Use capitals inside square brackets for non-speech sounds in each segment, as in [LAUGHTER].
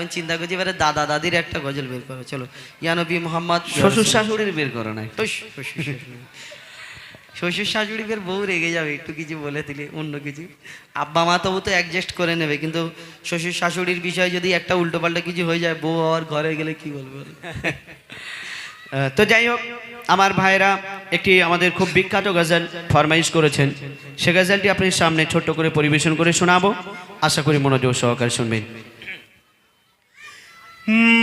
এখন চিন্তা করছি এবারে দাদা দাদির একটা গজল বের করো চলো। ইয়ানবী মোহাম্মদ শ্বশুর শাশুড়ির বের করো না। শ্বশুর শাশুড়ি বের বউ রেগে যাবে একটু কিছু বলে দিলে অন্য কিছু। আব্বা মা তবু তো অ্যাডজাস্ট করে নেবে কিন্তু শ্বশুর শাশুড়ির বিষয়ে যদি একটা উল্টোপাল্টা কিছু হয়ে যায় বউ আবার ঘরে গেলে কি বলবে? [LAUGHS] তো যাই হোক আমার ভাইরা একটি আমাদের খুব বিখ্যাত গজল ফরমাইশ করেছেন। সে গজলটি আপনার সামনে ছোট্ট করে পরিবেশন করে শোনাবো। আশা করি মনোযোগ সহকারে শুনবেন।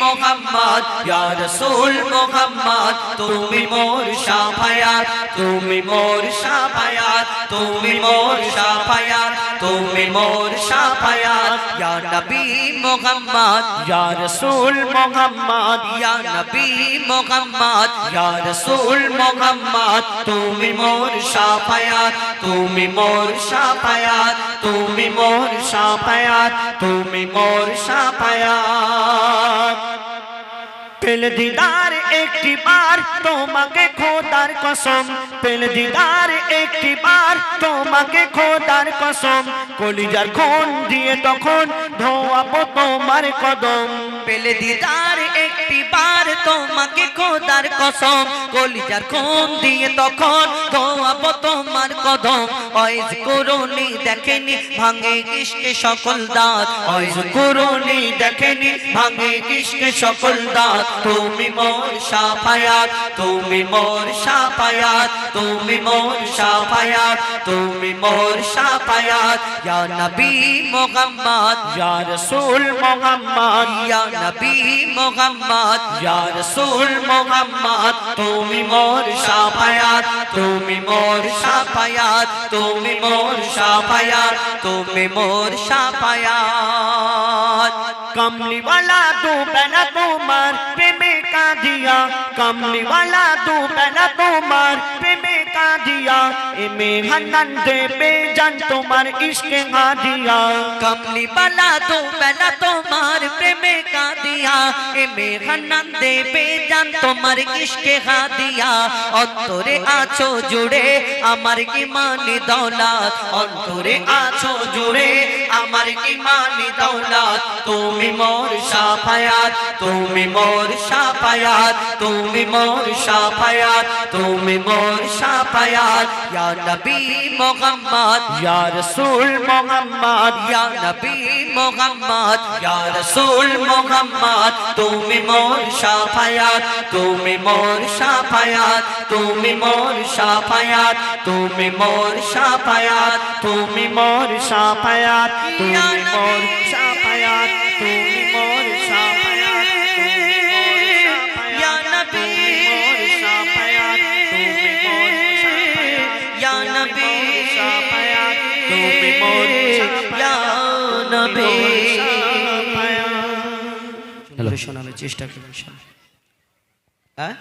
মোহাম্মদ, ইয়া রাসূল মোহাম্মদ, তুমি মোর শাফায়াত তুমি মোর শাফায়াত তুমি মোর শাফায়াত তুমি মোর শাফায়াত ইয়া নবী মোহাম্মদ, ইয়া রাসূল মোহাম্মদ, ইয়া নবী মোহাম্মদ, ইয়া রাসূল মোহাম্মদ, তুমি মোর শাফায়াত তুমি মোর শাফায়াত তুমি মোর শাফায়াত তুমি মোর শাফায়াত পেল দিদার একটি বার, তোমাকে খোদার কসম। পেল দিদার একটি বার, তোমাকে খোদার কসম। কলিজার খুন দিয়ে তখন ধোয়াবো তোমার কদম। পেলে দিদার বার তোমাকে খোদার কসম কলিজার খুন দিয়ে তখন ধোয়াব তোমার কদম। অয়েজ করুনি দেখেনি ভাঙে ইশকে সকল দাঁত। অয়েজ করুনি দেখেনি ভাঙে ইশকে সকল দাঁত। তুমি মোর সাফায়াত তুমি মোর সাফায়াত তুমি মোর সাফায়াত তুমি মোর সাফায়াত। ইয়া নবী মুহাম্মদ ইয়া রাসূল মোহাম্মদ। ইয়া নবী মোহাম্মদ ইয়া রাসূল মোহাম্মদ তুমি মোর শাফায়াত তুমি মোর শাফায়াত তুমি মোর শাফায়াত তুমি মোর শাফায়াত कमली वाला तू पहना तुम्हार प्रेमे का दिया कमली वाला तू पहना तुम्हार प्रेमे কাদিয়া এমে হান্নান দেবে জান তোমার ইশকে হাদিয়া। কামলি বালা তো বেলা তোমার প্রেমে কাদিয়া। এমে হান্নান দেবে জান তোমার ইশকে হাদিয়া। অন্তরে আছো জুড়ে আমার ইমানি দৌলত। অন্তরে আছো জুড়ে আমার ইমানি দৌলত। তুমি মোর সাফায়াত, তুমি মোর সাফায়াত, তুমি মোর সাফায়াত, তুমি মোর সাফ बयान या नबी मोहम्मद या रसूल मोहम्मद या नबी मोहम्मद या रसूल मोहम्मद তুমি মোর সাফায়াত, তুমি মোর সাফায়াত, তুমি মোর সাফায়াত, তুমি মোর সাফায়াত, তুমি মোর সাফায়াত, তুমি মোর সাফায়াত, তুমি হ্যালো শোনানোর চেষ্টা করুন হ্যাঁ?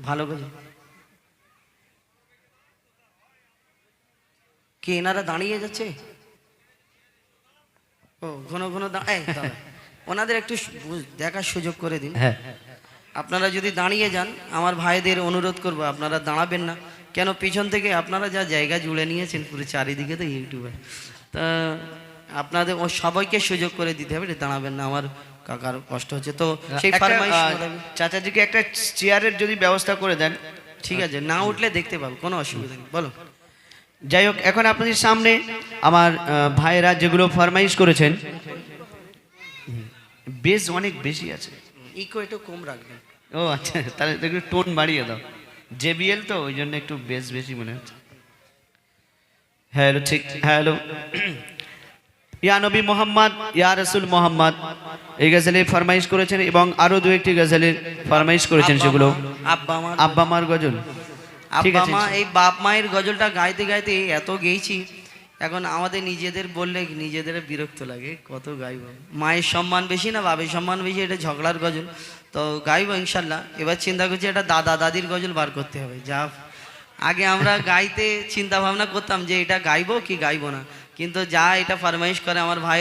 ভালো করে। কি এনারা দাঁড়িয়ে যাচ্ছে? ও ঘন ঘন ওনাদের একটু দেখার সুযোগ করে দিন। হ্যাঁ। আপনারা যদি দাঁড়িয়ে যান আমার ভাইদের অনুরোধ করব আপনারা দাঁড়াবেন না। কেন পিছন থেকে আপনারা যা জায়গা জুড়ে নিয়েছেন পুরো চারিদিকে তো ইউটিউবে তা আপনাদের ও সবাইকে সুযোগ করে দিতে হবে দাঁড়াবেন না আমার কাকার কষ্ট হচ্ছে। তো সেই ফারমাইশ চাচাজিকে একটা চেয়ারের যদি ব্যবস্থা করে দেন ঠিক আছে না উঠলে দেখতে পাবো কোনো অসুবিধা নেই বলো যাই হোক এখন আপনাদের সামনে আমার ভাইয়েরা যেগুলো ফরমাইশ করেছেন বেশ অনেক বেশি আছে। ইকো একটু কম রাখবেন। ও আচ্ছা তাহলে একটু টোন বাড়িয়ে দাও। জেবিএল তো ওই জন্য একটু বেশ বেশি মনে হচ্ছে। হ্যালো ঠিক হ্যালো। ইয়া নবী মোহাম্মদ ইয়া রসুল মোহাম্মদ। এই গজলের ফরমাইশ করেছেন এবং আরও দু একটি গজলের ফরমাইশ করেছেন সেগুলো। আব্বা মার গজল। ঠিক আছে। এই বাপ মায়ের গজলটা গাইতে গাইতে এত গেয়েছি এখন আমাদের নিজেদের বললে নিজেদের বিরক্ত লাগে কত গাইব। মায়ের সম্মান বেশি না বাবের সম্মান বেশি এটা ঝগড়ার গজল। তো গাইবো ইনশাল্লাহ। এবার চিন্তা করছি এটা দাদা দাদির গজল বার করতে হবে। যা আগে আমরা গাইতে চিন্তা ভাবনা করতাম যে এটা গাইবো কি গাইবো না। কিন্তু যা এটা ফরমাইশ করে আমার ভাইরা